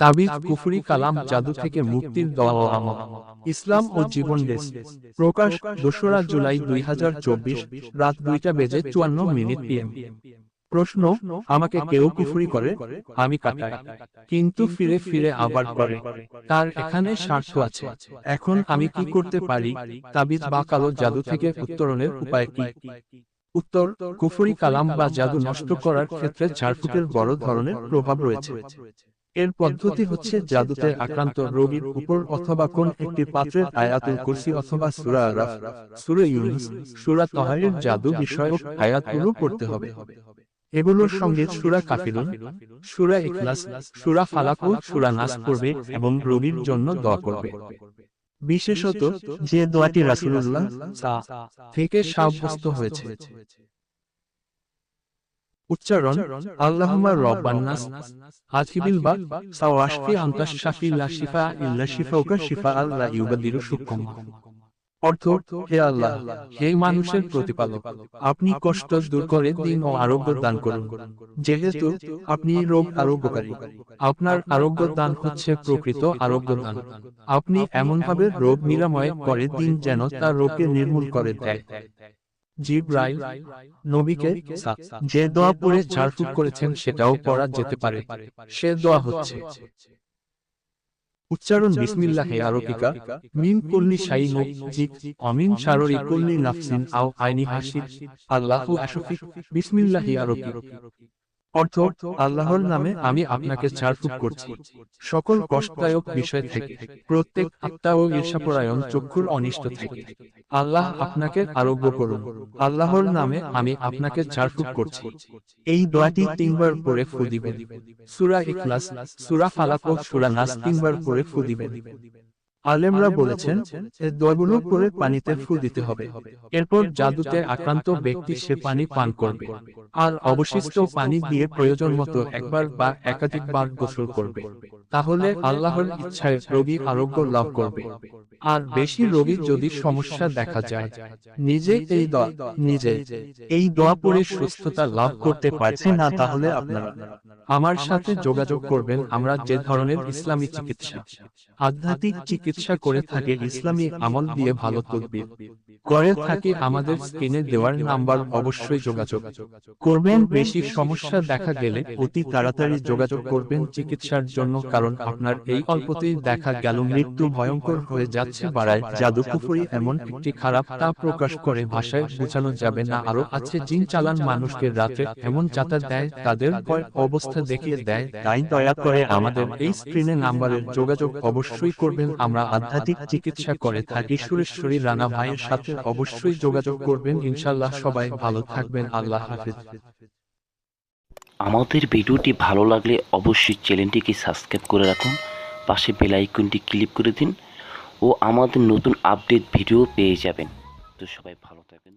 তাবিজ কুফরি কালাম জাদু থেকে মুক্তির দোয়া ইসলাম ও জীবন দেশ। প্রকাশ দোসরা জুলাই দুই হাজার চব্বিশ রাত দুইটা বেজে চুয়ান্ন মিনিট পিএম প্রশ্ন আমাকে কেউ কুফরি করে? আমি কাটাই। কিন্তু ফিরে ফিরে আবার করে। তার এখানে স্বার্থ আছে। এখন আমি কি করতে পারি? তাবিজ বা কালো জাদু থেকে উত্তরণের উপায় কি? উত্তর কুফুরি কালাম বা জাদু নষ্ট করার ক্ষেত্রে ঝাড়ফুঁকের বড় ধরনের প্রভাব রয়েছে। এর পদ্ধতি হচ্ছে জাদুতে আক্রান্ত রোগীর উপর অথবা কোন একটি পাত্রের আয়াতুল কুরসি অথবা সূরা আরাফ সূরা ইউনুস সূরা তাহারের জাদু বিষয়ক আয়াতগুলো পড়তে হবে। এগুলোর সঙ্গে সুরা কাফিরুন সুরা ইখলাস সূরা ফালাক ও সূরা নাস পড়বে এবং রোগীর জন্য দোয়া করবে। বিশেষত যে দোয়াটি রাসূলুল্লাহ সা থেকে সাব্যস্ত হয়েছে। উচ্চারণ, আল্লাহুম্মা রব্বান নাস আযহিবিল বা সাওয়াশফি আনতা শাফি লা শিফা ইল্লা শিফাউকা শিফা আল্লা ইউবাদিরু শুকুম অর্থ, হে আল্লাহ, হে মানুষের প্রতিপালক, আপনি কষ্ট দূর করে দিন ও আরোগ্য দান করুন। যেহেতু আপনি রোগ আরোগ্যকারী, আপনার আরোগ্য দান হচ্ছে প্রকৃত আরোগ্য দান। আপনি এমনভাবে রোগ নিরাময় করে দিন যেন তা রোগকে নির্মূল করে দেয়। জিব্রাইল নবীকে যে দোয়া পড়ে ঝাড়ফুঁক করেছেন সেটাও পড়া যেতে পারে। সে দোয়া হচ্ছে। উচ্চারণ বিসমিল্লাহে আরবিকা মিন কুল্লি শাইইন জিক অমিন শাররি কুল্লি নাফসিন আও আইনি হাসিদ আল্লাহু আশফিক বিসমিল্লাহি আরবি। অর্থ আল্লাহর নামে আমি আপনাকে ঝাড়ফুঁক করছি। সকল কষ্টদায়ক বিষয় থেকে প্রত্যেক আত্মা ও ঈর্ষাপরায়ণ চক্ষুর অনিষ্ট থেকে। আল্লাহ আপনাকে আরোগ্য করুন। আল্লাহর নামে আমি আপনাকে ঝাড়ফুঁক করছি। এই দোয়াটি তিনবার করে ফু দিবেন। সূরা ইখলাস সূরা ফালাক ও সূরা নাস তিনবার পরে ফু দিবেন। আলেমরা বলেছেন এ দোয়াগুলো করে পানিতে ফু দিতে হবে। এরপর জাদুতে আক্রান্ত ব্যক্তি সে পানি পান করবে। আর অবশিষ্ট পানি দিয়ে প্রয়োজন মতো একবার বা একাধিকবার গোসল করবে। তাহলে আল্লাহর ইচ্ছায় রোগী আরোগ্য লাভ করবে। আর বেশি রোগীর যদি সমস্যা দেখা যায় নিজে এই দোয়া নিজে এই দোয়া পড়ে সুস্থতা লাভ করতে পারছে না তাহলে আপনারা আমার সাথে যোগাযোগ করবেন আমরা যে ধরনের ইসলামী চিকিৎসা আধ্যাত্মিক চিকিৎসা করে থাকে, ইসলামী আমল দিয়ে ভালো তদবির। করে থাকে আমাদের স্ক্রিনে দেওয়ার নাম্বার, অবশ্যই যোগাযোগ। করবেন, বেশি সমস্যা দেখা গেলে অতি তাড়াতাড়ি যোগাযোগ করবেন চিকিৎসার জন্য, কারণ আপনার এই অল্পতেই দেখা গেল, মৃত্যু ভয়ঙ্কর হয়ে যাচ্ছে বাড়ায়। জাদু কুফরি এমন একটি খারাপ তা প্রকাশ করে, ভাষায় বোঝানো যাবে না আরও আছে, জিন চালান মানুষকে রাতে এমন যাতা দেয়, তাদের ভয় অবস্থা দেখিয়ে দেয়। তাই দয়া করে আমাদের এই স্ক্রিনে নাম্বারের যোগাযোগ অবশ্যই করবেন, আমরা আধ্যাত্মিক চিকিৎসা করে থাকি সুরেশ্বরী রানা ভাইয়ের সাথে অবশ্যই যোগাযোগ করবেন। ইনশাল্লাহ সবাই ভালো থাকবেন। আল্লাহ হাফিজ। আমাদের ভিডিওটি ভালো লাগলে অবশ্যই চ্যানেলটিকে সাবস্ক্রাইব করে রাখুন, পাশে বেল আইকনটি ক্লিক করে দিন ও আমাদের নতুন আপডেট ভিডিও পেয়ে যাবেন। তো সবাই ভালো থাকবেন।